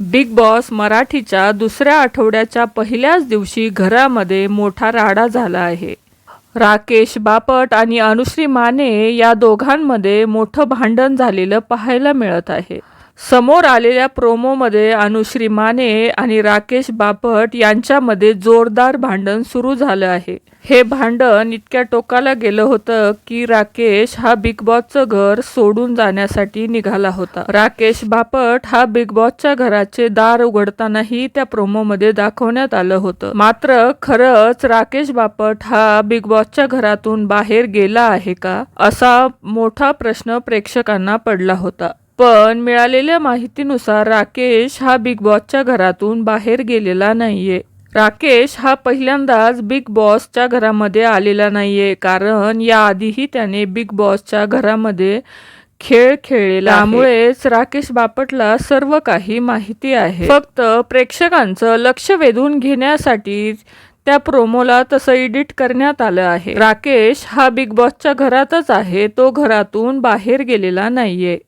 Big boss मराठीच्या दुसऱ्या आठवड्याच्या पहिल्याच दिवशी घरामध्ये मोठा राडा झाला आहे. राकेश बापट आणि अनुश्री माने या दोघांमध्ये मोठं भांडण झालेलं पाहायला मिळत आहे. समोर आलेल्या प्रोमोमध्ये अनुश्री माने आणि राकेश बापट यांच्यामध्ये जोरदार भांडण सुरू झालं आहे. हे भांडण इतक्या टोकाला गेलं होतं की राकेश हा बिग बॉसचं घर सोडून जाण्यासाठी निघाला होता. राकेश बापट हा बिग बॉसच्या घराचे दार उघडतानाही त्या प्रोमोमध्ये दाखवण्यात आलं होतं. मात्र खरंच राकेश बापट हा बिग बॉसच्या घरातून बाहेर गेला आहे का असा मोठा प्रश्न प्रेक्षकांना पडला होता. पण मिळालेल्या माहितीनुसार राकेश हा बिग बॉसच्या घरातून बाहेर गेलेला नाहीये. राकेश हा पहिल्यांदाच बिग बॉसच्या घरामध्ये आलेला नाहीये कारण याआधीही त्याने बिग बॉसच्या घरामध्ये खेळ खेळलेला त्यामुळेच राकेश बापटला सर्व काही माहिती आहे. फक्त प्रेक्षकांचं लक्ष वेधून घेण्यासाठी त्या प्रोमोला तसं एडिट करण्यात आलं आहे. राकेश हा बिग बॉसच्या घरातच आहे तो घरातून बाहेर गेलेला नाहीये.